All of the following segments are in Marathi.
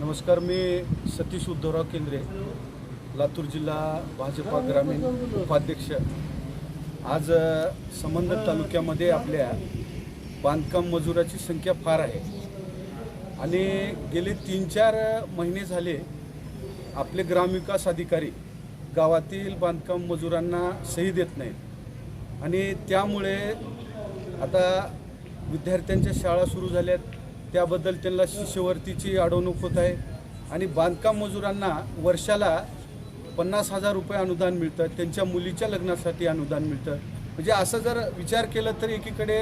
नमस्कार मी सतीश उद्धवराव केंद्रे लातूर जिल्हा भाजपा ग्रामीण उपाध्यक्ष. आज संबंध संबंधित तालुक्यामध्ये आपल्या बांधकाम मजुराची संख्या फार आहे. आणि गेले तीन चार महिने झाले आपले ग्रामविकास अधिकारी गावातील बांधकाम मजुरांना सही देत नाहीत. आणि त्यामुळे आता विद्यार्थ्यांच्या शाळा सुरू झाल्यात. त्याबद्दल त्यांना शिष्यवृत्तीची अडवणूक होत आहे. आणि बांधकाम मजुरांना वर्षाला पन्नास हजार रुपये अनुदान मिळतं. त्यांच्या मुलीच्या लग्नासाठी अनुदान मिळतं. म्हणजे असं जर विचार केलं तर एकीकडे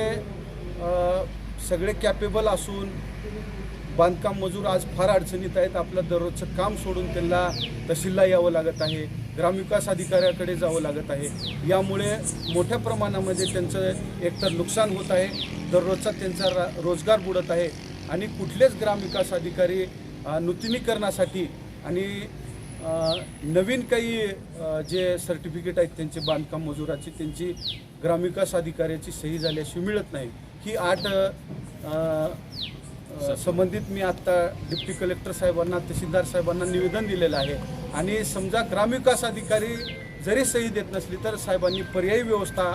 सगळे कॅपेबल असून बांधकाम मजूर आज फार अडचणीत आहेत. आपलं दररोजचं काम सोडून त्यांना तहसीलला यावं लागत आहे. ग्रामविकास अधिकाऱ्याकडे जावं लागत आहे. यामुळे मोठ्या प्रमाणामध्ये त्यांचं एकतर नुकसान होत आहे. दररोजचा त्यांचा रा रोजगार बुडत आहे. आणि कुठलेच ग्रामविकास अधिकारी नूतनीकरणासाठी आणि नवीन काही जे सर्टिफिकेट आहेत त्यांचे बांधकाम मजुराची त्यांची ग्रामविकास अधिकाऱ्याची सही झाल्याशिवाय मिळत नाही. ही आठ संबंधित मी आत्ता डिप्टी कलेक्टर साहेबांना तहसीलदार साहेबांना निवेदन दिलेलं आहे. आणि समजा ग्रामविकास अधिकारी जरी सही देत नसली तर साहेबांनी पर्यायी व्यवस्था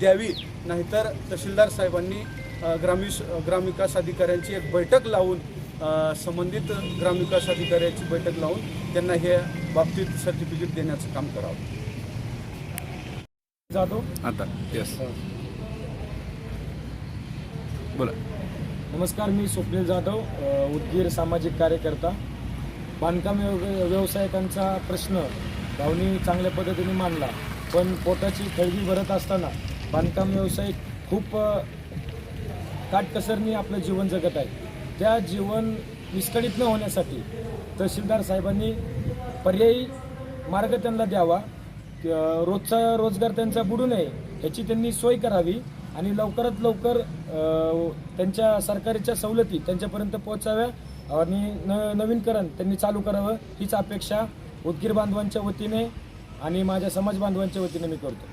द्यावी. नाहीतर तहसीलदार साहेबांनी ग्रामविस ग्रामविकास अधिकाऱ्यांची एक बैठक लावून संबंधित ग्रामविकास अधिकाऱ्याची बैठक लावून त्यांना हे बाबतीत सर्टिफिकेट देण्याचं काम करावं. जाधव? आता येस बोला. नमस्कार मी स्वप्नील जाधव उदगीर सामाजिक कार्यकर्ता. बांधकाम व्यव- व्यावसायिकांचा प्रश्न भावनी चांगल्या पद्धतीने मांडला पण पोटाची खळगी भरत असताना बांधकाम व्यावसायिक खूप काटकसरनी आपलं जीवन जगत आहे. त्या जीवन विस्कळीत न होण्यासाठी तहसीलदार साहेबांनी पर्यायी मार्ग त्यांना द्यावा. रोजचा रोजगार त्यांचा बुडू नये ह्याची त्यांनी सोय करावी आणि लवकरात लवकर त्यांच्या सरकारीच्या सवलती त्यांच्यापर्यंत पोहोचाव्या आणि न नवीनकरण त्यांनी चालू करावं हीच अपेक्षा उदगीर बांधवांच्या वतीने आणि माझ्या समाज बांधवांच्या वतीने मी करतो.